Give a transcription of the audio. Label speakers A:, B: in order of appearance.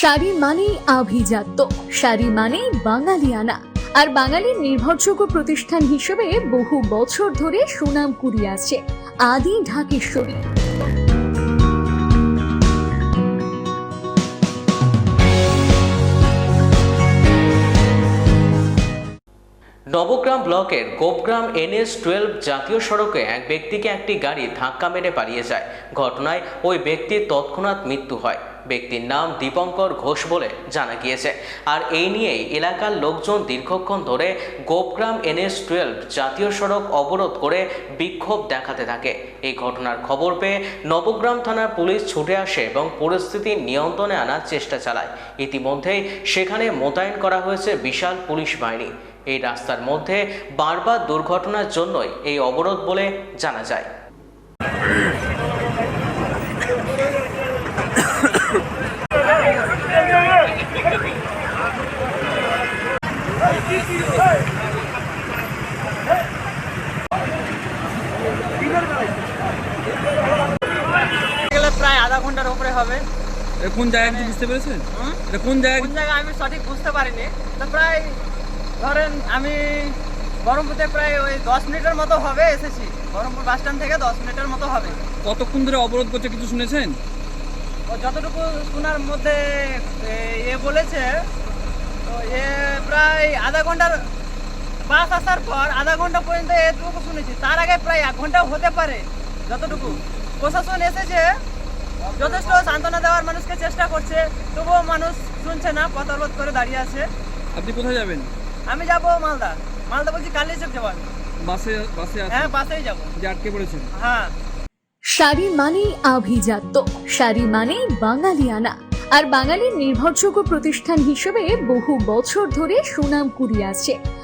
A: শাড়ি মানেই আভিজাত্য। শাড়ি মানেই বাঙালিয়ানা। আর বাঙালির নির্ভরযোগ্য প্রতিষ্ঠান হিসেবে বহু বছর ধরে সুনাম কুড়িয়ে আসছে আদি ঢাকেশ্বরী।
B: নবগ্রাম ব্লকের গোপগ্রাম এনএস টুয়েলভ জাতীয় সড়কে এক ব্যক্তিকে একটি গাড়ি ধাক্কা মেরে পালিয়ে যায়। ঘটনায় ওই ব্যক্তির তৎক্ষণাৎ মৃত্যু হয়। ব্যক্তির নাম দীপঙ্কর ঘোষ বলে জানা গিয়েছে। আর এই নিয়েই এলাকার লোকজন দীর্ঘক্ষণ ধরে গোপগ্রাম এনএস টুয়েলভ জাতীয় সড়ক অবরোধ করে বিক্ষোভ দেখাতে থাকে। এই ঘটনার খবর পেয়ে নবগ্রাম থানার পুলিশ ছুটে আসে এবং পরিস্থিতি নিয়ন্ত্রণে আনার চেষ্টা চালায়। ইতিমধ্যেই সেখানে মোতায়েন করা হয়েছে বিশাল পুলিশ বাহিনী। এই রাস্তার মধ্যে বারবার দুর্ঘটনার জন্যই এই অবরোধ বলে জানা যায়
C: গেলে প্রায় আধা ঘণ্টার উপরে হবে।
D: এটা কোন জায়গা কিছু বুঝতে পেরেছেন? এটা কোন জায়গা
C: কোন জায়গায় আমি সঠিক বুঝতে পারিনি। তো প্রায় ধরেন আমি বহরমপুরতে প্রায় ওই দশ মিনিটের মতো হবে এসেছি। বহরমপুর বাস স্ট্যান্ড থেকে দশ মিনিটের মতো হবে।
D: কতক্ষণ ধরে অবরোধ করছে কিছু শুনেছেন?
C: ও যতটুকু শোনার মধ্যে এ, এ বলেছে তো এ প্রায় আধা ঘণ্টার বাস আসার পর আধা ঘণ্টা পর্যন্ত এটুকু শুনেছি। তার আগে প্রায় এক ঘণ্টা হতে পারে যতটুকু। প্রশাসন এসেছে যথেষ্ট সান্ত্বনা দেওয়ার মানুষকে চেষ্টা করছে তবুও মানুষ শুনছে না পথ অবরোধ করে দাঁড়িয়ে আছে।
D: আপনি কোথায় যাবেন?
C: আমি যাব মালদা। মালদা বলছি কালিয়াচক যাব আমি
D: বাসে বাসে
C: হ্যাঁ বাসেই যাব।
D: যে আটকে পড়েছেন?
C: হ্যাঁ।
A: শাড়ি মানেই আভিজাত্য শাড়ি মানেই বাঙালিয়ানা। আর বাঙালির নির্ভরযোগ্য প্রতিষ্ঠান হিসেবে বহু বছর ধরে সুনাম কুড়িয়ে আসছে